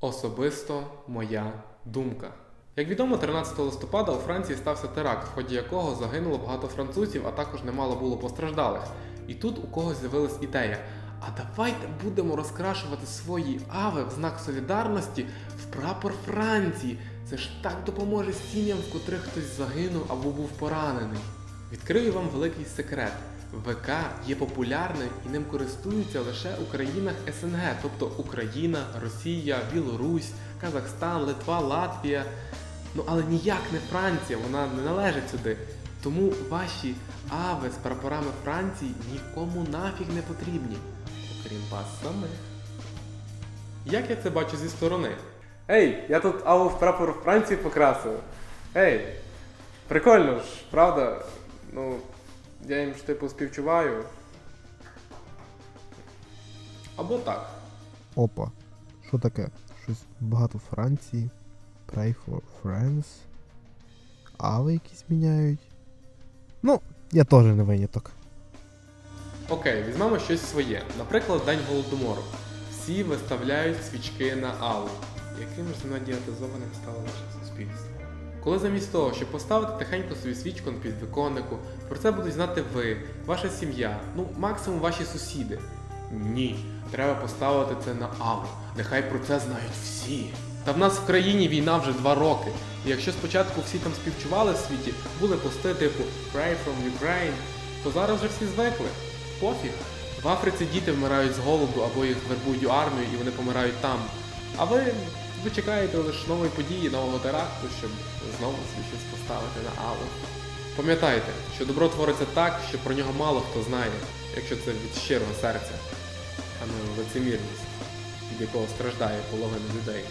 Особисто моя думка. Як відомо, 13 листопада у Франції стався теракт, в ході якого загинуло багато французів, а також немало було постраждалих. І тут у когось з'явилась ідея. А давайте будемо розкрашувати свої ави в знак солідарності в прапор Франції. Це ж так допоможе сім'ям, в котрих хтось загинув або був поранений. Відкрию вам великий секрет. ВК є популярним і ним користуються лише у країнах СНГ, тобто Україна, Росія, Білорусь, Казахстан, Литва, Латвія. Ну але ніяк не Франція, вона не належить сюди. Тому ваші ави з прапорами Франції нікому нафіг не потрібні, окрім вас самих. Як я це бачу зі сторони? Ей, я тут аву в прапор Франції покрасив. Ей, прикольно ж, правда? Ну, я їм ж типу співчуваю. Або так. Опа. Що таке? Щось багато Франції. Pray for France. Ави якісь міняють. Ну, я теж не виняток. Окей, візьмемо щось своє. Наприклад, День Голодомору. Всі виставляють свічки на Аллу. Яким ж надіатизованим стало наше суспільство? Коли замість того, щоб поставити тихенько собі свічку на підвіконнику, про це будуть знати ви, ваша сім'я, ну максимум ваші сусіди. Ні, треба поставити це на Аллу. Нехай про це знають всі. Та в нас в країні війна вже два роки. І якщо спочатку всі там співчували в світі, були пости типу Pray from Ukraine, то зараз вже всі звикли. Пофіг. В Африці діти вмирають з голоду або їх вербують у армію і вони помирають там. А ви, ви чекаєте лише нової події, нового теракту, щоб знову собі щось поставити на аву. Пам'ятайте, що добро твориться так, що про нього мало хто знає, якщо це від щирого серця, а не лицемірність, від якого страждає половина людей.